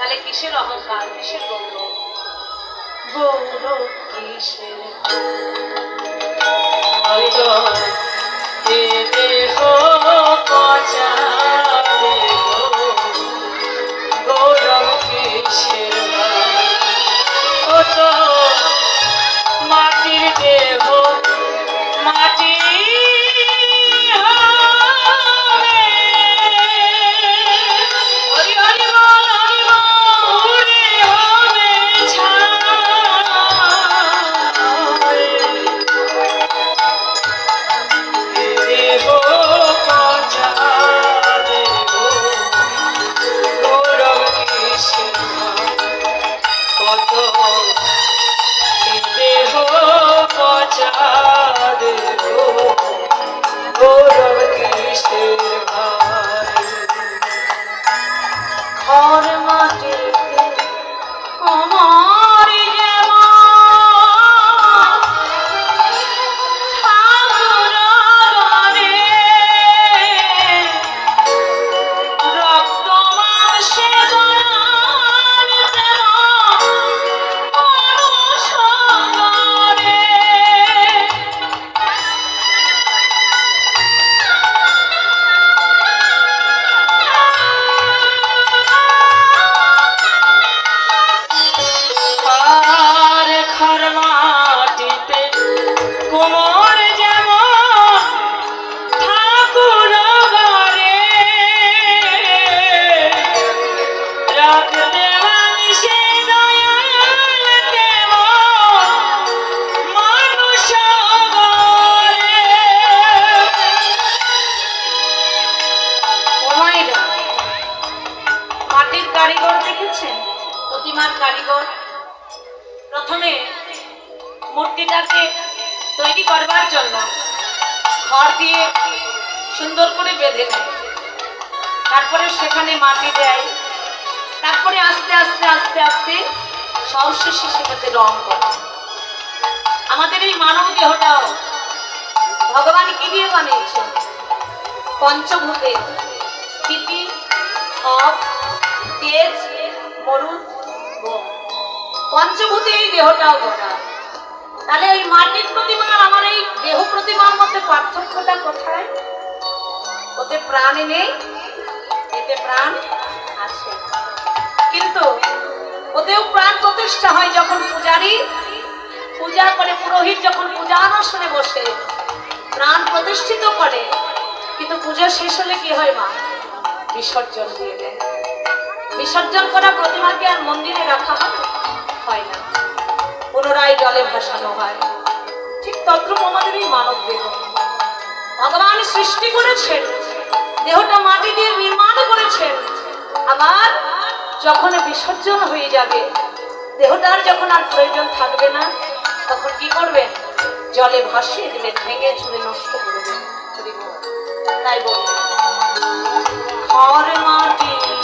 তাহলে কিসের অহংকার? কিসের গৌরব গৌরব কিসের দেহ পচা দেহ পচা দেহ Oh on! তৈরি করবার জন্য খড় দিয়ে সুন্দর করে বেঁধে নেয়। তারপরে সেখানে মাটি দেয়। তারপরে আস্তে আস্তে আস্তে আস্তে সবশেষে সেটাতে রং করে। আমাদের এই মানব দেহটাও ভগবান কি দিয়ে বানিয়েছেন? পঞ্চভূতে স্থিতি অপ তেজ মরুদ। পঞ্চভূতে এই দেহটাও গোটা। তাহলে এই মাটির প্রতিমা আমার এই দেহ প্রতিমার মধ্যে পার্থক্যটা কোথায়? ওতে প্রাণ নেই, এতে প্রাণ আছে। কিন্তু ওতেও প্রাণ প্রতিষ্ঠা হয় যখন পূজারী পূজা করে, পুরোহিত যখন পূজানসনে বসে, প্রাণ প্রতিষ্ঠিত করে, কিন্তু পূজা শেষ হলে কি হয় মা? বিসর্জন দিয়ে দেয়। বিসর্জন করা প্রতিমাকে আর মন্দিরে রাখা হয় না। পুনরায় জলে ভাসানো হয়। ঠিক তদ্রুপ আমাদের এই মানব দেহ। ভগবান সৃষ্টি করেছেন, দেহটা মাটি দিয়ে নির্মাণ করেছেন। আবার যখন বিসর্জন হয়ে যাবে, দেহটার যখন আর প্রয়োজন থাকবে না, তখন কি করবেন? জলে ভাসিয়ে দিলে ভেঙে চুরে নষ্ট করে। তাই বলবেন ঘর মাটিতে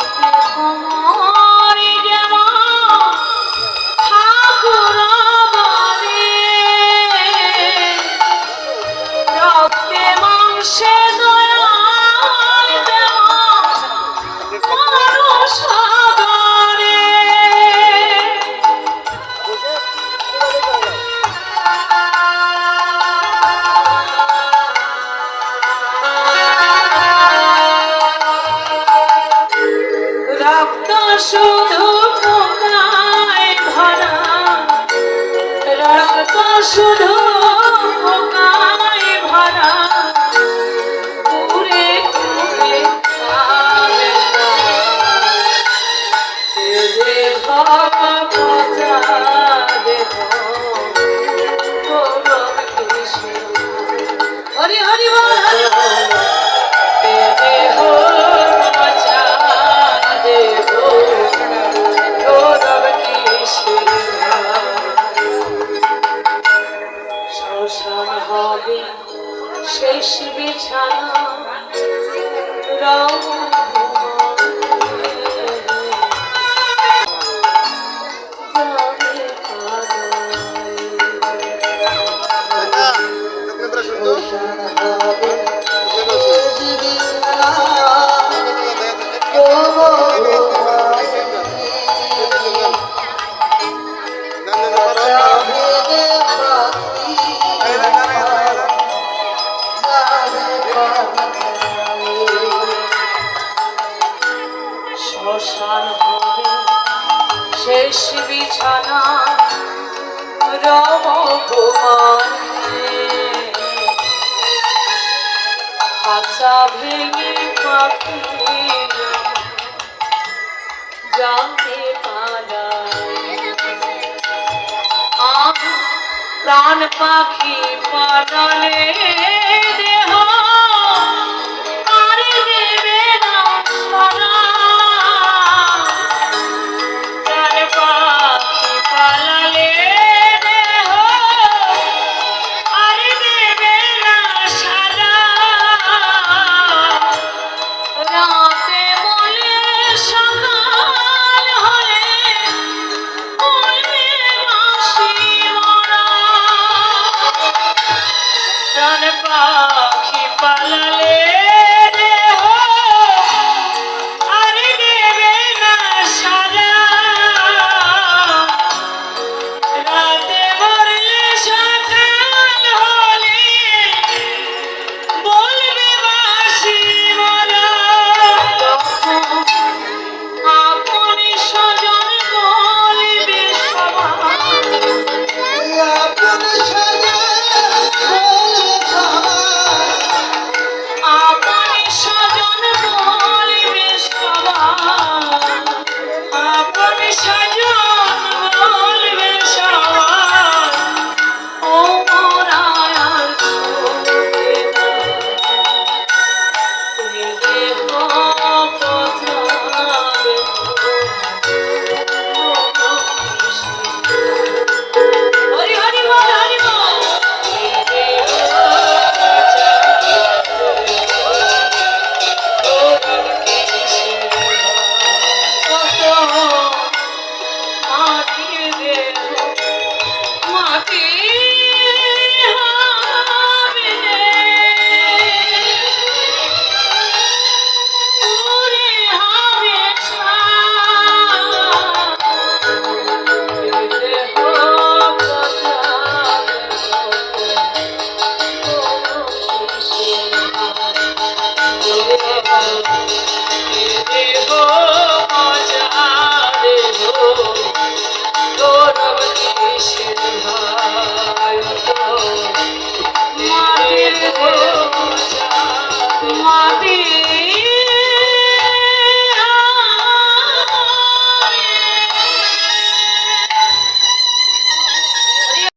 শুধু বিছানা Oh, যাব তোমারে আচ্ছা ভেঙে পাখি জানে প্রাণ পাখি পাড়ালে দেহা Bye.